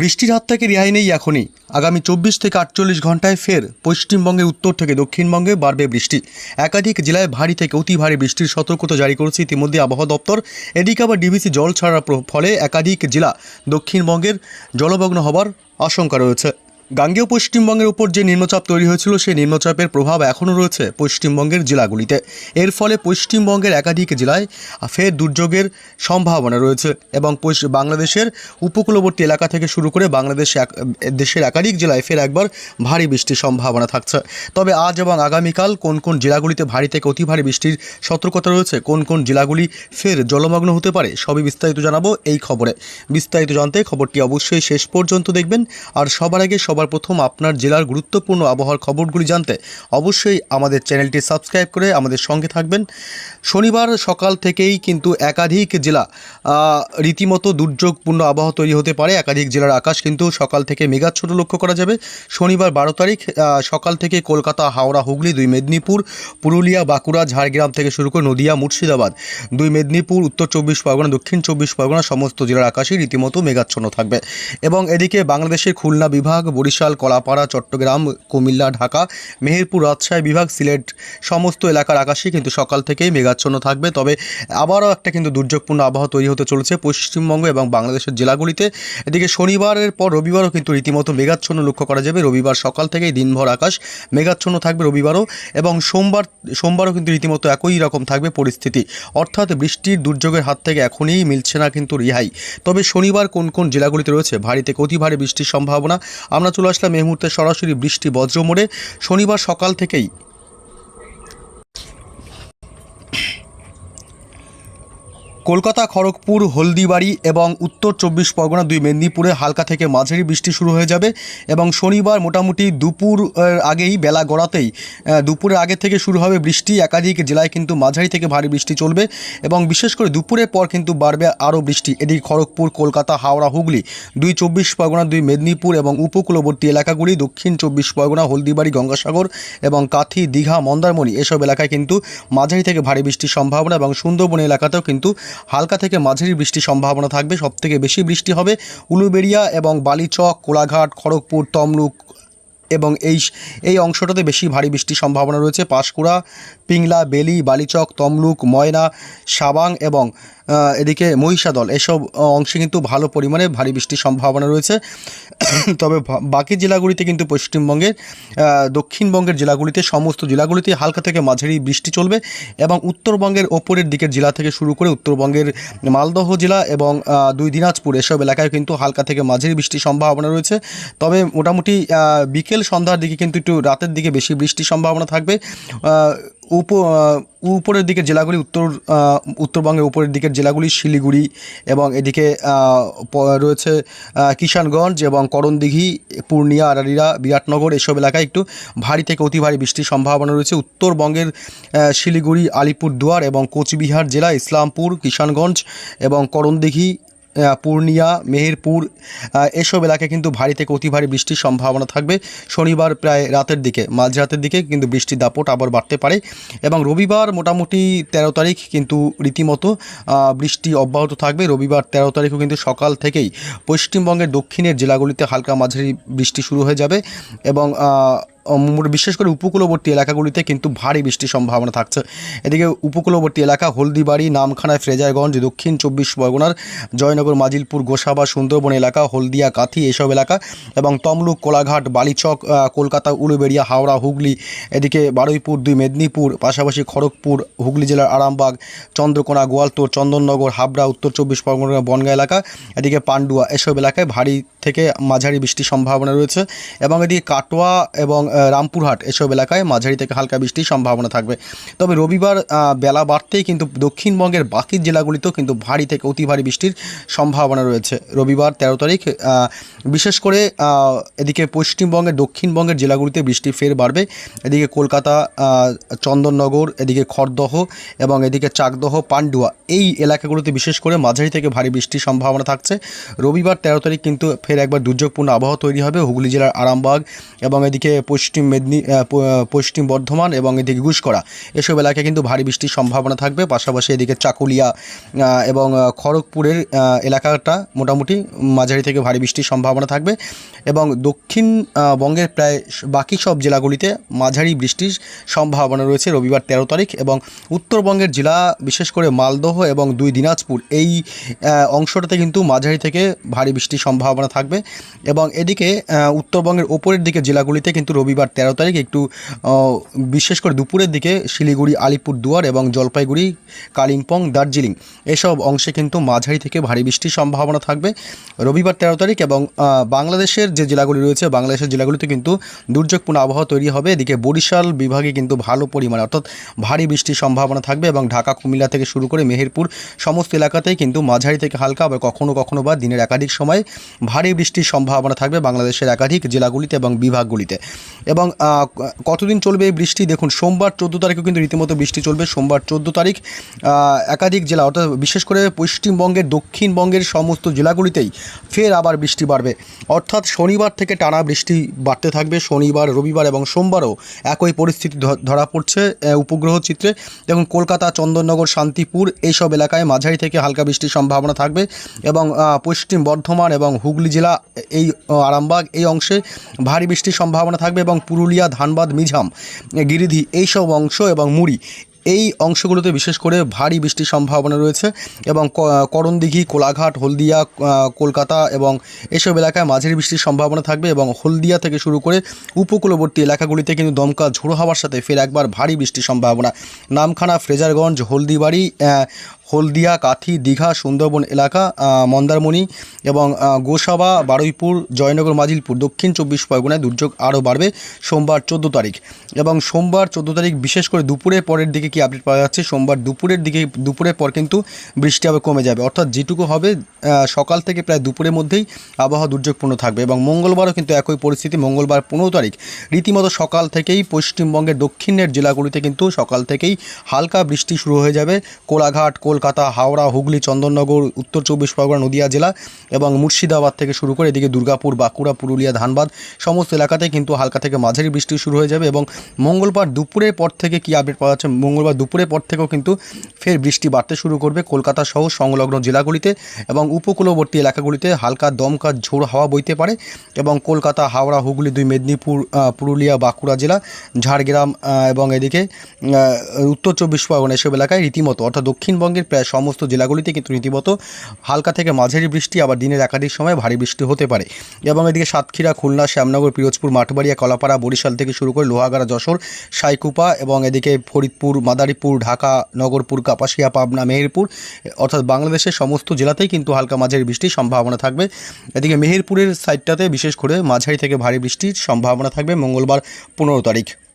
বৃষ্টির হাত থেকে রেহাই নেই এখনই। আগামী চব্বিশ থেকে আটচল্লিশ ঘন্টায় ফের পশ্চিমবঙ্গে, উত্তর থেকে দক্ষিণবঙ্গে বাড়বে বৃষ্টি। একাধিক জেলায় ভারী থেকে অতি ভারী বৃষ্টির সতর্কতা জারি করেছে ইতিমধ্যে আবহাওয়া দপ্তর। এদিকে আবার ডিবিসি জল ছাড়ার ফলে একাধিক জেলা দক্ষিণবঙ্গের জলমগ্ন হবার আশঙ্কা রয়েছে। গাঙ্গেয় পশ্চিমবঙ্গের উপর যে নিম্নচাপ তৈরি হয়েছিল, সেই নিম্নচাপের প্রভাব এখনও রয়েছে পশ্চিমবঙ্গের জেলাগুলিতে। এর ফলে পশ্চিমবঙ্গের একাধিক জেলায় ফের দুর্যোগের সম্ভাবনা রয়েছে এবং বাংলাদেশের উপকূলবর্তী এলাকা থেকে শুরু করে বাংলাদেশ দেশের একাধিক জেলায় ফের একবার ভারী বৃষ্টির সম্ভাবনা থাকছে। তবে আজ এবং আগামীকাল কোন কোন জেলাগুলিতে ভারী থেকে অতি ভারী বৃষ্টির সতর্কতা রয়েছে, কোন কোন জেলাগুলি ফের জলমগ্ন হতে পারে, সবই বিস্তারিত জানাব এই খবরে। বিস্তারিত জানতে খবরটি অবশ্যই শেষ পর্যন্ত দেখবেন, আর সবার আগে সবার প্রথম আপনার জেলার গুরুত্বপূর্ণ আবহাওয়ার খবরগুলি জানতে অবশ্যই আমাদের চ্যানেলটি সাবস্ক্রাইব করে আমাদের সঙ্গে থাকবেন। শনিবার সকাল থেকেই কিন্তু একাধিক জেলা রীতিমতো দুর্যোগপূর্ণ আবহাওয়া তৈরি হতে পারে। একাধিক জেলার আকাশ কিন্তু সকাল থেকে মেঘাচ্ছন্ন লক্ষ্য করা যাবে। শনিবার বারো তারিখ সকাল থেকে কলকাতা, হাওড়া, হুগলি, দুই মেদিনীপুর, পুরুলিয়া, বাঁকুড়া, ঝাড়গ্রাম থেকে শুরু করে নদিয়া, মুর্শিদাবাদ, দুই মেদিনীপুর, উত্তর চব্বিশ পরগনা, দক্ষিণ চব্বিশ পরগনা, সমস্ত জেলার আকাশই রীতিমতো মেঘাচ্ছন্ন থাকবে। এবং এদিকে বাংলাদেশের খুলনা বিভাগ বরিশাল, কলাপাড়া, চট্টগ্রাম, কুমিল্লা, ঢাকা, মেহেরপুর, রাজশাহী বিভাগ, সিলেট সমস্ত এলাকার আকাশই কিন্তু সকাল থেকেই মেঘাচ্ছন্ন থাকবে। তবে আবারও একটা কিন্তু দুর্যোগপূর্ণ আবহাওয়া তৈরি হতে চলেছে পশ্চিমবঙ্গ এবং বাংলাদেশের জেলাগুলিতে। এদিকে শনিবারের পর রবিবারও কিন্তু রীতিমতো মেঘাচ্ছন্ন লক্ষ্য করা যাবে। রবিবার সকাল থেকেই দিনভর আকাশ মেঘাচ্ছন্ন থাকবে রবিবারও এবং সোমবার, সোমবারও কিন্তু রীতিমতো একই রকম থাকবে পরিস্থিতি। অর্থাৎ বৃষ্টির দুর্যোগের হাত থেকে এখনই মিলছে না কিন্তু রিহাই। তবে শনিবার কোন কোন জেলাগুলিতে রয়েছে ভারী থেকে অতি ভারী বৃষ্টির সম্ভাবনা? আমরা চলে আসলাম এই মুহূর্তে সরাসরি বৃষ্টি বজ্রমোড়ে। শনিবার সকাল থেকেই কলকাতা, খড়গপুর, হলদিবাড়ি এবং উত্তর চব্বিশ পরগনা দুই মেদিনীপুরে হালকা থেকে মাঝারি বৃষ্টি শুরু হয়ে যাবে এবং শনিবার মোটামুটি দুপুর আগেই বেলা গড়াতেই দুপুরের আগে থেকে শুরু হবে বৃষ্টি। একাধিক জেলায় কিন্তু মাঝারি থেকে ভারী বৃষ্টি চলবে এবং বিশেষ করে দুপুরের পর কিন্তু বাড়বে আরও বৃষ্টি। এদিকে খড়গপুর, কলকাতা, হাওড়া, হুগলি দুই চব্বিশ পরগনা, দুই মেদিনীপুর এবং উপকূলবর্তী এলাকাগুলি দক্ষিণ চব্বিশ পরগনা, হলদিবাড়ি, গঙ্গাসাগর এবং কাথি, দীঘা, মন্দারমণি এসব এলাকায় কিন্তু মাঝারি থেকে ভারী বৃষ্টির সম্ভাবনা এবং সুন্দরবন এলাকাতেও কিন্তু হালকা থেকে মাঝারি বৃষ্টির সম্ভাবনা থাকবে। সবথেকে বেশি বৃষ্টি হবে উলুবেড়িয়া এবং বালিচক, কোলাঘাট, খড়গপুর, তমলুক এবং এই এই অংশটাতে বেশি ভারী বৃষ্টির সম্ভাবনা রয়েছে। পাঁশকুড়া, পিংলা, বেলি, বালিচক, তমলুক, ময়না, সাবাং এবং এদিকে মহিষাদল এসব অংশে কিন্তু ভালো পরিমাণে ভারী বৃষ্টির সম্ভাবনা রয়েছে। তবে বাকি জেলাগুলিতে কিন্তু পশ্চিমবঙ্গের দক্ষিণবঙ্গের জেলাগুলিতে সমস্ত জেলাগুলিতে হালকা থেকে মাঝারি বৃষ্টি চলবে এবং উত্তরবঙ্গের ওপরের দিকের জেলা থেকে শুরু করে উত্তরবঙ্গের মালদহ জেলা এবং দুই দিনাজপুর এসব এলাকায় কিন্তু হালকা থেকে মাঝারি বৃষ্টির সম্ভাবনা রয়েছে। তবে মোটামুটি বিকেল সন্ধ্যার দিকে কিন্তু একটু রাতের দিকে বেশি বৃষ্টির সম্ভাবনা থাকবে। উপ উপরের দিকের জেলাগুলি উত্তর উত্তরবঙ্গের উপরের দিকের জেলাগুলি শিলিগুড়ি এবং এদিকে রয়েছে কিষানগঞ্জ এবং করণদিঘি, পূর্ণিয়া আরারিয়া বিরাটনগর এসব এলাকায় একটু ভারী থেকে অতি ভারী বৃষ্টির সম্ভাবনা রয়েছে। উত্তরবঙ্গের শিলিগুড়ি, আলিপুরদুয়ার এবং কোচবিহার জেলা, ইসলামপুর, কিষানগঞ্জ এবং করণদিঘি পূর্ণিয়া, মেহেরপুর এসব এলাকায় কিন্তু ভারী থেকে অতি ভারী বৃষ্টির সম্ভাবনা থাকবে। শনিবার প্রায় রাতের দিকে, মাঝরাতের দিকে কিন্তু বৃষ্টির দাপট আবার বাড়তে পারে এবং রবিবার মোটামুটি তেরো তারিখ কিন্তু রীতিমতো বৃষ্টি অব্যাহত থাকবে। রবিবার তেরো তারিখও কিন্তু সকাল থেকেই পশ্চিমবঙ্গের দক্ষিণের জেলাগুলিতে হালকা মাঝারি বৃষ্টি শুরু হয়ে যাবে এবং বিশেষ করে উপকূলবর্তী এলাকাগুলিতে কিন্তু ভারী বৃষ্টির সম্ভাবনা থাকছে। এদিকে উপকূলবর্তী এলাকা হলদিবাড়ি নামখানায় ফ্রেজারগঞ্জ, দক্ষিণ চব্বিশ পরগনার, জয়নগর, মাজিলপুর, গোসাবা, সুন্দরবন এলাকা, হলদিয়া, কাথি এসব এলাকা এবং তমলুক, কোলাঘাট, বালিচক কলকাতা, উলুবেড়িয়া, হাওড়া, হুগলি, এদিকে বারুইপুর দুই, মেদিনীপুর, পাশাপাশি খড়গপুর, হুগলি জেলার আরামবাগ, চন্দ্রকোনা গোয়ালতোড় চন্দননগর, হাবড়া, উত্তর চব্বিশ পরগনা বনগাঁ এলাকা, এদিকে পান্ডুয়া এসব এলাকায় ভারী থেকে মাঝারি বৃষ্টির সম্ভাবনা রয়েছে এবং এদিকে কাটোয়া এবং রামপুরহাট, এসব এলাকায় মাঝারি থেকে হালকা বৃষ্টির সম্ভাবনা থাকবে। তবে রবিবার বেলা বাড়তেই কিন্তু দক্ষিণবঙ্গের বাকি জেলাগুলিতেও কিন্তু ভারী থেকে অতি ভারী বৃষ্টির সম্ভাবনা রয়েছে। রবিবার তেরো তারিখ বিশেষ করে এদিকে পশ্চিমবঙ্গের, দক্ষিণবঙ্গের জেলাগুলিতে বৃষ্টি ফের বাড়বে। এদিকে কলকাতা চন্দননগর, এদিকে খড়দহ এবং এদিকে চাকদহ, পান্ডুয়া এই এলাকাগুলোতে বিশেষ করে মাঝারি থেকে ভারী বৃষ্টির সম্ভাবনা থাকছে। রবিবার তেরো তারিখ কিন্তু ফের একবার দুর্যোগপূর্ণ আবহাওয়া তৈরি হবে। হুগলি জেলার আরামবাগ এবং এদিকে পশ্চিম মেদিনী পশ্চিম বর্ধমান এবং এদিকে গুসকরা এসব এলাকায় কিন্তু ভারী বৃষ্টির সম্ভাবনা থাকবে। পাশাপাশি এদিকে চাকুলিয়া এবং খড়গপুরের এলাকাটা মোটামুটি মাঝারি থেকে ভারী বৃষ্টির সম্ভাবনা থাকবে এবং দক্ষিণ আহ, বঙ্গের প্রায় বাকি সব জেলাগুলিতে মাঝারি বৃষ্টির সম্ভাবনা রয়েছে রবিবার তেরো তারিখ এবং উত্তরবঙ্গের জেলা বিশেষ করে মালদহ এবং দুই দিনাজপুর এই অংশটাতে কিন্তু মাঝারি থেকে ভারী বৃষ্টির সম্ভাবনা থাকবে এবং এদিকে উত্তরবঙ্গের ওপরের দিকে জেলাগুলিতে কিন্তু রবিবার তেরো তারিখ একটু বিশেষ করে দুপুরের দিকে শিলিগুড়ি আলিপুরদুয়ার এবং জলপাইগুড়ি, কালিম্পং, দার্জিলিং এসব অংশে কিন্তু মাঝারি থেকে ভারী বৃষ্টির সম্ভাবনা থাকবে। রবিবার তেরো তারিখ এবং বাংলাদেশের যে জেলাগুলি রয়েছে, বাংলাদেশের জেলাগুলিতে কিন্তু দুর্যোগপূর্ণ আবহাওয়া তৈরি হবে। এদিকে বরিশাল বিভাগে কিন্তু ভালো পরিমাণে, অর্থাৎ ভারী বৃষ্টির সম্ভাবনা থাকবে এবং ঢাকা, কুমিল্লা থেকে শুরু করে মেহেরপুর সমস্ত এলাকাতেই কিন্তু মাঝারি থেকে হালকা আবার কখনো কখনো বা দিনের একাধিক সময় ভারী বৃষ্টির সম্ভাবনা থাকবে বাংলাদেশের একাধিক জেলাগুলিতে এবং বিভাগগুলিতে। এবং কতদিন চলবে এই বৃষ্টি? দেখুন, সোমবার চোদ্দ তারিখেও কিন্তু রীতিমতো বৃষ্টি চলবে। সোমবার চোদ্দ তারিখ একাধিক জেলা, অর্থাৎ বিশেষ করে পশ্চিমবঙ্গের, দক্ষিণবঙ্গের সমস্ত জেলাগুলিতেই ফের আবার বৃষ্টি বাড়বে। অর্থাৎ শনিবার থেকে টানা বৃষ্টি বাড়তে থাকবে। শনিবার, রবিবার এবং সোমবারও একই পরিস্থিতি ধরা পড়ছে উপগ্রহ চিত্রে। দেখুন, কলকাতা, চন্দননগর, শান্তিপুর এইসব এলাকায় মাঝারি থেকে হালকা বৃষ্টির সম্ভাবনা থাকবে এবং পশ্চিম বর্ধমান এবং হুগলি জেলা এই, আরামবাগ এই অংশে ভারী বৃষ্টির সম্ভাবনা থাকবে এবং পুরুলিয়া, ধানবাদ মিঝাম গিরিধি এইসব অংশ এবং মুড়ি এই অংশগুলোতে বিশেষ করে ভারী বৃষ্টির সম্ভাবনা রয়েছে এবং করণদিঘি, কোলাঘাট, হলদিয়া কলকাতা এবং এসব এলাকায় মাঝারি বৃষ্টির সম্ভাবনা থাকবে এবং হলদিয়া থেকে শুরু করে উপকূলবর্তী এলাকাগুলিতে কিন্তু দমকা ঝোড়ো হওয়ার সাথে ফের একবার ভারী বৃষ্টির সম্ভাবনা। নামখানা, ফ্রেজারগঞ্জ, হলদিবাড়ি হলদিয়া, কাথি, দীঘা, সুন্দরবন এলাকা মন্দারমণি এবং গোসাবা, বারুইপুর, জয়নগর, মাজিলপুর। দক্ষিণ চব্বিশ পরগনায় দুর্যোগ আরও বাড়বে সোমবার চোদ্দ তারিখ এবং সোমবার চোদ্দ তারিখ বিশেষ করে দুপুরের পরের দিকে কি আপডেট পাওয়া যাচ্ছে? সোমবার দুপুরের দিকে, দুপুরের পর কিন্তু বৃষ্টি আবার কমে যাবে। অর্থাৎ যেটুকু হবে সকাল থেকে প্রায় দুপুরের মধ্যেই আবহাওয়া দুর্যোগপূর্ণ থাকবে এবং মঙ্গলবারও কিন্তু একই পরিস্থিতি। মঙ্গলবার পনেরো তারিখ রীতিমতো সকাল থেকেই পশ্চিমবঙ্গের দক্ষিণের জেলাগুলিতে কিন্তু সকাল থেকেই হালকা বৃষ্টি শুরু হয়ে যাবে। কোলাঘাট কলকাতা, হাওড়া, হুগলি, চন্দননগর, উত্তর চব্বিশ পরগনা, নদিয়া জেলা এবং মুর্শিদাবাদ থেকে শুরু করে এদিকে দুর্গাপুর, বাঁকুড়া, পুরুলিয়া, ধানবাদ সমস্ত এলাকাতে কিন্তু হালকা থেকে মাঝারি বৃষ্টি শুরু হয়ে যাবে এবং মঙ্গলবার দুপুরের পর থেকে কি আপডেট পাওয়া যাচ্ছে? মঙ্গলবার দুপুরের পর থেকেও কিন্তু ফের বৃষ্টি বাড়তে শুরু করবে কলকাতা সহ সংলগ্ন জেলাগুলিতে এবং উপকূলবর্তী এলাকাগুলিতে হালকা দমকা ঝোড় হাওয়া বইতে পারে এবং কলকাতা, হাওড়া, হুগলি, দুই মেদিনীপুর পুরুলিয়া, বাঁকুড়া জেলা, ঝাড়গ্রাম এবং এদিকে উত্তর চব্বিশ পরগনা এসব এলাকায় রীতিমতো অর্থাৎ দক্ষিণবঙ্গের প্রায় সমস্ত জেলাগুলিতে কিন্তু রীতিমতো হালকা থেকে মাঝারি বৃষ্টি, আবার দিনের একাধিক সময় ভারী বৃষ্টি হতে পারে। এবং এদিকে সাতক্ষীরা, খুলনা, শ্যামনগর, পিরোজপুর, মাঠবাড়িয়া, কলাপাড়া, বরিশাল থেকে শুরু করে লোহাগাড়া, যশোর, সাইকুপা এবং এদিকে ফরিদপুর, মাদারীপুর, ঢাকা, নগরপুর, কাপাসিয়া, পাবনা, মেহেরপুর, অর্থাৎ বাংলাদেশের সমস্ত জেলাতেই কিন্তু হালকা মাঝারি বৃষ্টির সম্ভাবনা থাকবে। এদিকে মেহেরপুরের সাইডটাতে বিশেষ করে মাঝারি থেকে ভারী বৃষ্টির সম্ভাবনা থাকবে মঙ্গলবার পনেরো তারিখ।